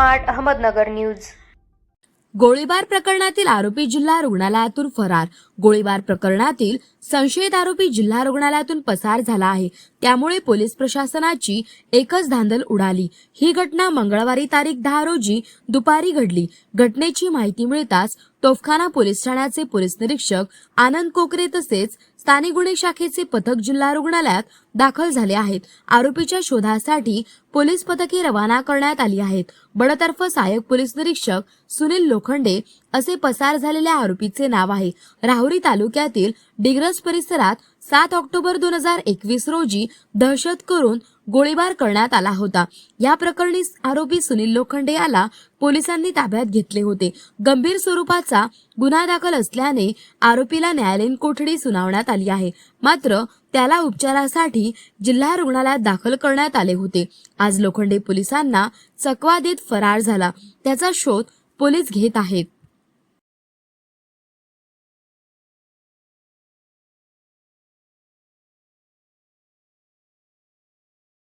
Smart Ahmednagar news. गोळीबार प्रकरणातील आरोपी जिल्हा रुग्णालयातून फरार. गोळीबार प्रकरणातील संशयित आरोपी जिल्हा रुग्णालयातून पसार झाला आहे. त्यामुळे पोलीस प्रशासनाची एकच धांदल उडाली. ही घटना मंगळवारी तारीख दहा रोजी दुपारी घडली. घटनेची माहिती मिळताच तोफखाना पोलीस ठाण्याचे पोलीस निरीक्षक आनंद कोकरे तसेच स्थानिक गुन्हे शाखेचे पथक जिल्हा रुग्णालयात दाखल झाले आहेत. आरोपीच्या शोधासाठी पोलीस पथके रवाना करण्यात आली आहेत. बडतर्फ सहाय्यक पोलीस निरीक्षक सुनील लोखंडे असे पसार झालेल्या आरोपीचे नाव आहे. राहुरी तालुक्यातील डिग्रस परिसरात सात ऑक्टोबर दोन हजार एकवीस रोजी दहशत करून गोळीबार करण्यात आला होता. या प्रकरणी आरोपी सुनील लोखंडे याला पोलिसांनी ताब्यात घेतले होते. गंभीर स्वरूपाचा गुन्हा दाखल असल्याने आरोपीला न्यायालयीन कोठडी सुनावण्यात आली आहे. मात्र त्याला उपचारासाठी जिल्हा रुग्णालयात दाखल करण्यात आले होते. आज लोखंडे पोलिसांना चकवा देत फरार झाला. त्याचा शोध पोलीस घेत आहेत.